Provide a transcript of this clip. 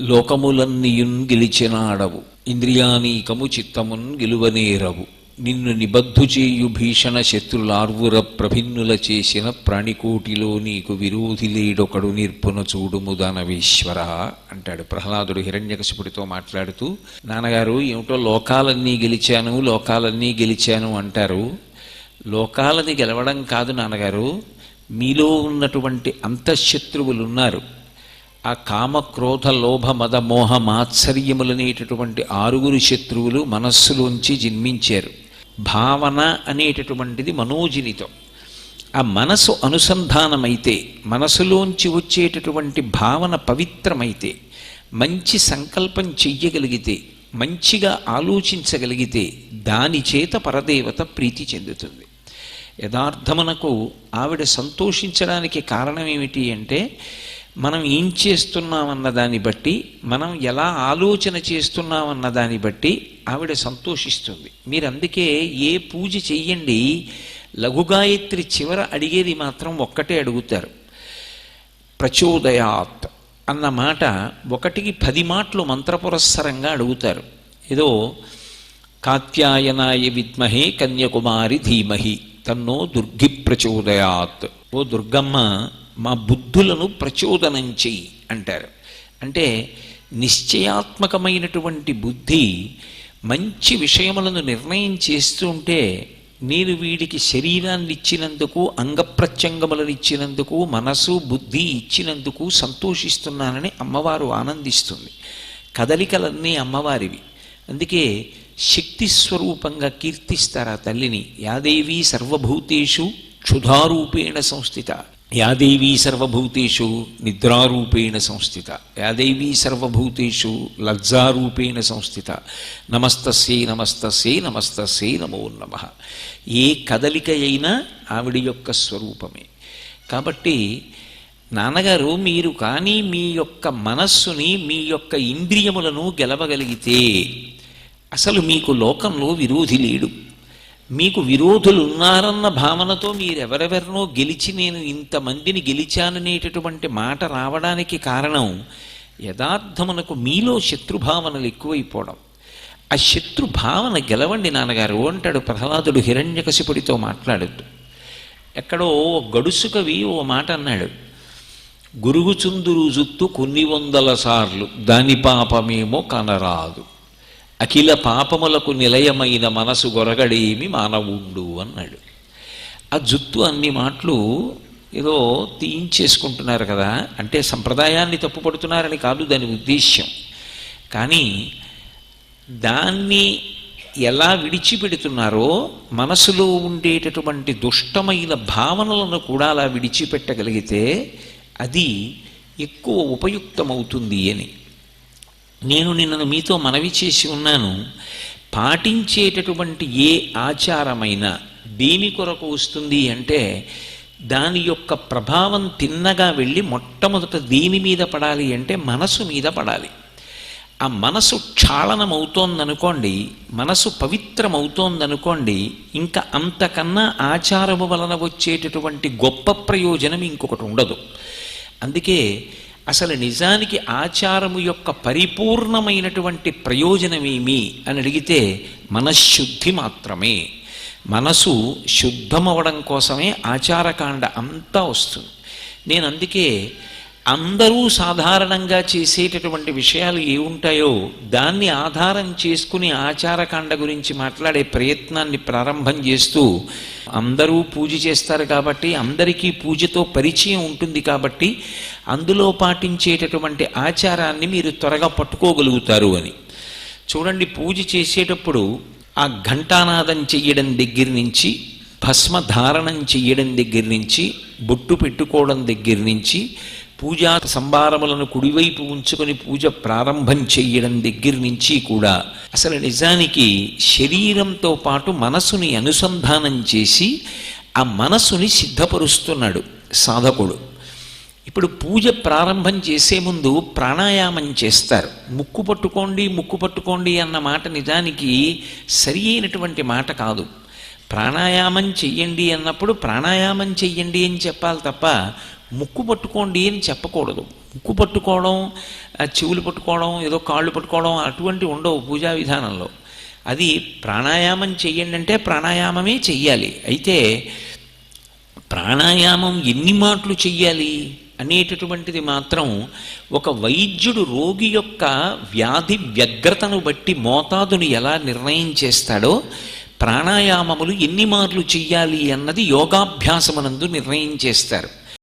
లోకములన్నీయున్ గెలిచినాడవు. ఇంద్రియానీకము చిత్తమున్ గెలువనేరవు. నిన్ను నిబద్ధు చేయు భీషణ శత్రులార్వుర ప్రభిన్నుల చేసిన ప్రాణికోటిలో నీకు విరోధి లేడొకడు నిర్పున చూడుము దానవేశ్వర అంటాడు ప్రహ్లాదుడు హిరణ్యకశిపుడితో మాట్లాడుతూ నాన్నగారు ఏమిటో లోకాలన్నీ గెలిచాను లోకాలన్నీ గెలిచాను అంటారు. లోకాలని గెలవడం కాదు నాన్నగారు మీలో ఉన్నటువంటి అంతఃశత్రువులు ఉన్నారు ఆ కామ క్రోధ లోభ మద మోహ మాత్సర్యములనేటటువంటి ఆరుగురు శత్రువులు మనస్సులోంచి జన్మించారు. భావన అనేటటువంటిది మనోజనితం. ఆ మనసు అనుసంధానమైతే మనసులోంచి వచ్చేటటువంటి భావన పవిత్రమైతే మంచి సంకల్పం చెయ్యగలిగితే మంచిగా ఆలోచించగలిగితే దాని చేత పరదేవత ప్రీతి చెందుతుంది. యథార్థమునకు ఆవిడ సంతోషించడానికి కారణం ఏమిటి అంటే మనం ఏం చేస్తున్నామన్న దాన్ని బట్టి మనం ఎలా ఆలోచన చేస్తున్నామన్న దాన్ని బట్టి ఆవిడ సంతోషిస్తుంది. మీరు అందుకే ఏ పూజ చెయ్యండి లఘుగాయత్రి చివర అడిగేది మాత్రం ఒక్కటే అడుగుతారు. ప్రచోదయాత్ అన్న మాట ఒకటికి పది మాటలు మంత్రపురస్సరంగా అడుగుతారు. ఏదో కాత్యాయనాయ విద్మహే కన్యకుమారి ధీమహి తన్నో దుర్గి ప్రచోదయాత్. ఓ దుర్గమ్మ మా బుద్ధులను ప్రచోదనం చెయ్యి అంటారు. అంటే నిశ్చయాత్మకమైనటువంటి బుద్ధి మంచి విషయములను నిర్ణయం చేస్తుంటే నేను వీడికి శరీరాన్ని ఇచ్చినందుకు అంగప్రత్యంగములను ఇచ్చినందుకు మనసు బుద్ధి ఇచ్చినందుకు సంతోషిస్తున్నానని అమ్మవారు ఆనందిస్తుంది. కదలికలన్నీ అమ్మవారివి. అందుకే శక్తి స్వరూపంగా కీర్తిస్తారు ఆ తల్లిని? యాదేవి సర్వభూతేషు క్షుధారూపేణ సంస్థిత. యాదేవీ సర్వభూతేషు నిద్రారూపేణ సంస్థిత. యాదేవీ సర్వభూతేషు లజ్జారూపేణ సంస్థిత. నమస్తస్యై నమస్తస్యై నమస్తస్యై నమో నమ. ఏ కదలిక అయినా ఆవిడ యొక్క స్వరూపమే. కాబట్టి నాన్నగారు మీరు కానీ మీ యొక్క మనస్సుని మీ యొక్క ఇంద్రియములను గెలవగలిగితే అసలు మీకు లోకంలో విరోధి లేడు. మీకు విరోధులు ఉన్నారన్న భావనతో మీరెవరెవరినో గెలిచి నేను ఇంతమందిని గెలిచాననేటటువంటి మాట రావడానికి కారణం యథార్థమునకు మీలో శత్రుభావనలు ఎక్కువైపోవడం. ఆ శత్రుభావన గెలవండి నాన్నగారు అంటాడు ప్రహ్లాదుడు హిరణ్యకశిపుడితో మాట్లాడుతూ. ఎక్కడో ఓ గడుసు కవి ఓ మాట అన్నాడు. గురుగుచుందురు జుత్తు కొన్ని వందల సార్లు దాని పాపమేమో కనరాదు. అఖిల పాపములకు నిలయమైన మనసు గొరగడేమి మానవుండు అన్నాడు. ఆ జుత్తు అన్ని మాటలు ఏదో తీయించేసుకుంటున్నారు కదా అంటే సంప్రదాయాన్ని తప్పుపడుతున్నారని కాదు దాని ఉద్దేశ్యం. కానీ దాన్ని ఎలా విడిచిపెడుతున్నారో మనసులో ఉండేటటువంటి దుష్టమైన భావనలను కూడా అలా విడిచిపెట్టగలిగితే అది ఎక్కువ ఉపయుక్తమవుతుంది అని. నేను నిన్నను మీతో మనవి చేసి ఉన్నాను. పాటించేటటువంటి ఏ ఆచారమైనా దేని కొరకు వస్తుంది అంటే దాని యొక్క ప్రభావం తిన్నగా వెళ్ళి మొట్టమొదట దేని మీద పడాలి అంటే మనసు మీద పడాలి. ఆ మనసు క్షాళనమవుతోందనుకోండి మనసు పవిత్రమవుతోందనుకోండి ఇంకా అంతకన్నా ఆచారము వలన వచ్చేటటువంటి గొప్ప ప్రయోజనం ఇంకొకటి ఉండదు. అందుకే అసలు నిజానికి ఆచారము యొక్క పరిపూర్ణమైనటువంటి ప్రయోజనమేమి అని అడిగితే మనశ్శుద్ధి మాత్రమే. మనసు శుద్ధమవడం కోసమే ఆచారకాండ అంతా వస్తుంది. నేను అందుకే అందరూ సాధారణంగా చేసేటటువంటి విషయాలు ఏ ఉంటాయో దాన్ని ఆధారం చేసుకుని ఆచారకాండ గురించి మాట్లాడే ప్రయత్నాన్ని ప్రారంభం చేస్తూ అందరూ పూజ చేస్తారు కాబట్టి అందరికీ పూజతో పరిచయం ఉంటుంది కాబట్టి అందులో పాటించేటటువంటి ఆచారాన్ని మీరు త్వరగా పట్టుకోగలుగుతారు అని. చూడండి పూజ చేసేటప్పుడు ఆ ఘంటానాదం చెయ్యడం దగ్గర నుంచి భస్మ ధారణం చెయ్యడం దగ్గర నుంచి బొట్టు పెట్టుకోవడం దగ్గర నుంచి పూజా సంభారములను కుడివైపు ఉంచుకొని పూజ ప్రారంభం చెయ్యడం దగ్గర నుంచి కూడా అసలు నిజానికి శరీరంతో పాటు మనసుని అనుసంధానం చేసి ఆ మనసుని సిద్ధపరుస్తున్నాడు సాధకుడు. ఇప్పుడు పూజ ప్రారంభం చేసే ముందు ప్రాణాయామం చేస్తారు. ముక్కు పట్టుకోండి ముక్కు పట్టుకోండి అన్న మాట నిజానికి సరి అయినటువంటి మాట కాదు. ప్రాణాయామం చెయ్యండి అన్నప్పుడు ప్రాణాయామం చెయ్యండి అని చెప్పాలి తప్ప ముక్కు పట్టుకోండి అని చెప్పకూడదు. ముక్కు పట్టుకోవడం చెవులు పట్టుకోవడం ఏదో కాళ్ళు పట్టుకోవడం అటువంటి ఉండవు పూజా విధానంలో. అది ప్రాణాయామం చెయ్యండి అంటే ప్రాణాయామమే చెయ్యాలి. అయితే ప్రాణాయామం ఎన్ని మాటలు చెయ్యాలి అనేటటువంటిది మాత్రం ఒక వైద్యుడు రోగి యొక్క వ్యాధి వ్యగ్రతను బట్టి మోతాదుని ఎలా నిర్ణయం చేస్తాడో ప్రాణాయామములు ఎన్ని మార్లు చెయ్యాలి అన్నది యోగాభ్యాసమునందు నిర్ణయం చేస్తారు.